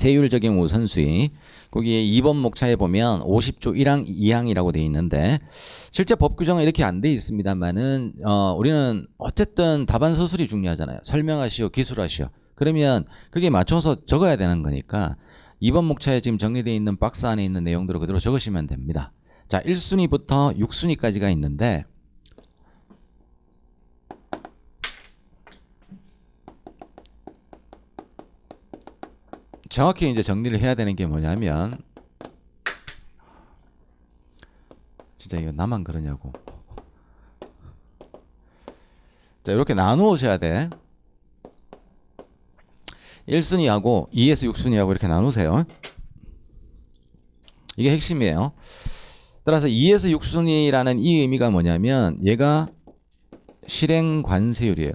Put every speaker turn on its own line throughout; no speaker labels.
세율 적용 우선수위 거기에 2번 목차에 보면 50조 1항 2항이라고 돼 있는데 실제 법 규정은 이렇게 안 돼 있습니다만은 어 우리는 어쨌든 답안 서술이 중요하잖아요. 설명하시오, 기술하시오. 그러면 그게 맞춰서 적어야 되는 거니까 2번 목차에 지금 정리되어 있는 박스 안에 있는 내용들을 그대로 적으시면 됩니다. 자, 1순위부터 6순위까지가 있는데 정확히 이제 정리를 해야 되는 게 뭐냐면 진짜 이거 나만 그러냐고. 자, 이렇게 나누셔야 돼. 1순위하고 2에서 6순위하고 이렇게 나누세요. 이게 핵심이에요. 따라서 2에서 6순위라는 이 의미가 뭐냐면 얘가 실행 관세율이에요.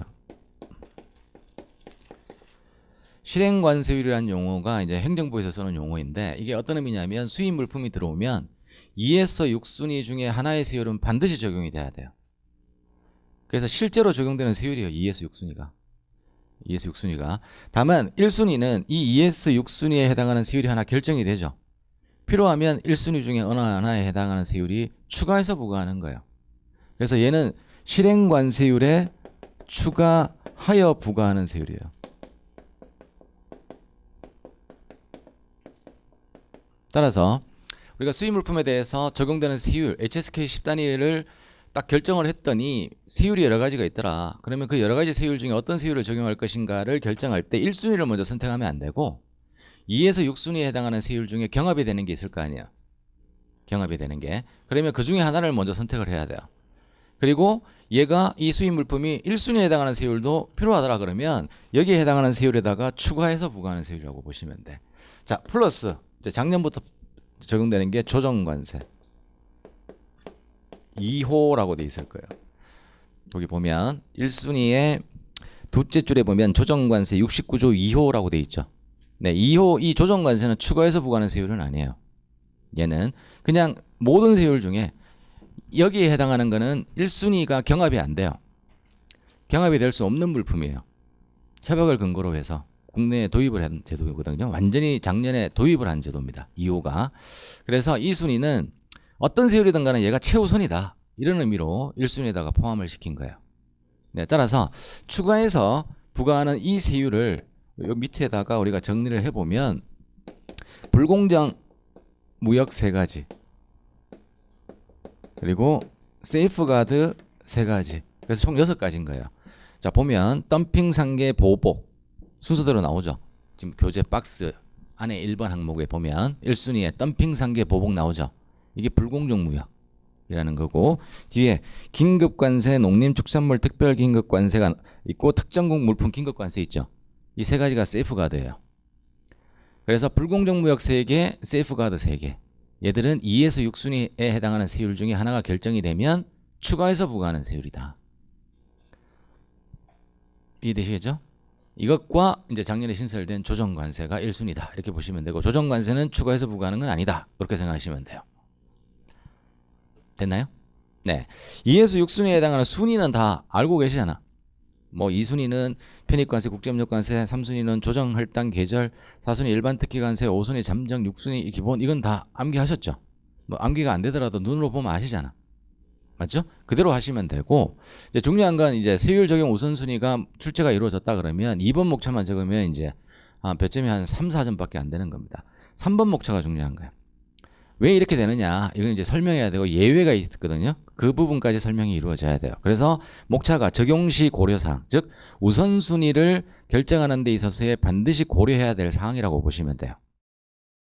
실행 관세율이라는 용어가 이제 행정부에서 쓰는 용어인데 이게 어떤 의미냐면 수입 물품이 들어오면 2에서 6순위 중에 하나의 세율은 반드시 적용이 돼야 돼요. 그래서 실제로 적용되는 세율이에요. 2에서 6순위가. 2에서 6순위가. 다만 1순위는 이 2에서 6순위에 해당하는 세율이 하나 결정이 되죠. 필요하면 1순위 중에 어느 하나에 해당하는 세율이 추가해서 부과하는 거예요. 그래서 얘는 실행 관세율에 추가하여 부과하는 세율이에요. 따라서 우리가 수입 물품에 대해서 적용되는 세율 HSK 10단위를 딱 결정을 했더니 세율이 여러 가지가 있더라. 그러면 그 여러 가지 세율 중에 어떤 세율을 적용할 것인가를 결정할 때 1순위를 먼저 선택하면 안 되고 2에서 6순위에 해당하는 세율 중에 경합이 되는 게 있을 거 아니에요. 경합이 되는 게. 그러면 그 중에 하나를 먼저 선택을 해야 돼요. 그리고 얘가 이 수입 물품이 1순위에 해당하는 세율도 필요하더라 그러면 여기에 해당하는 세율에다가 추가해서 부과하는 세율이라고 보시면 돼. 자, 플러스 작년부터 적용되는 게 조정관세. 2호라고 돼 있을 거예요. 거기 보면 1순위의 두째 줄에 보면 조정관세 69조 2호라고 돼 있죠. 네, 2호 이 조정관세는 추가해서 부과하는 세율은 아니에요. 얘는 그냥 모든 세율 중에 여기에 해당하는 거는 1순위가 경합이 안 돼요. 경합이 될 수 없는 물품이에요. 협약을 근거로 해서 국내에 도입을 한 제도거든요. 완전히 작년에 도입을 한 제도입니다. 2호가. 그래서 이 순위는 어떤 세율이든 간에 얘가 최우선이다. 이런 의미로 1순위에다가 포함을 시킨 거예요. 네, 따라서 추가해서 부과하는 이 세율을 요 밑에다가 우리가 정리를 해보면 불공정 무역 세 가지 그리고 세이프가드 세 가지 그래서 총 여섯 가지인 거예요. 자 보면 덤핑 상계 보복 순서대로 나오죠. 지금 교재 박스 안에 1번 항목에 보면 1순위에 덤핑 상계 보복 나오죠. 이게 불공정 무역이라는 거고 뒤에 긴급 관세 농림축산물 특별 긴급 관세가 있고 특정국 물품 긴급 관세 있죠. 이 세 가지가 세이프가드예요. 그래서 불공정 무역 3개, 세이프가드 3개. 얘들은 2에서 6순위에 해당하는 세율 중에 하나가 결정이 되면 추가해서 부과하는 세율이다. 이해되시겠죠? 이것과 이제 작년에 신설된 조정관세가 1순위다. 이렇게 보시면 되고 조정관세는 추가해서 부과하는 건 아니다. 그렇게 생각하시면 돼요. 됐나요? 네. 2에서 6순위에 해당하는 순위는 다 알고 계시잖아. 뭐 2순위는 편입관세, 국제협력관세, 3순위는 조정 할당 계절, 4순위 일반 특기관세, 5순위 잠정, 6순위 기본 이건 다 암기하셨죠? 뭐 암기가 안 되더라도 눈으로 보면 아시잖아. 맞죠? 그대로 하시면 되고 이제 중요한 건 이제 세율 적용 우선순위가 출제가 이루어졌다 그러면 2번 목차만 적으면 이제 아, 배점이 한 3, 4점밖에 안 되는 겁니다. 3번 목차가 중요한 거예요. 왜 이렇게 되느냐? 이건 이제 설명해야 되고 예외가 있거든요. 그 부분까지 설명이 이루어져야 돼요. 그래서 목차가 적용시 고려사항, 즉 우선순위를 결정하는 데 있어서의 반드시 고려해야 될 사항이라고 보시면 돼요.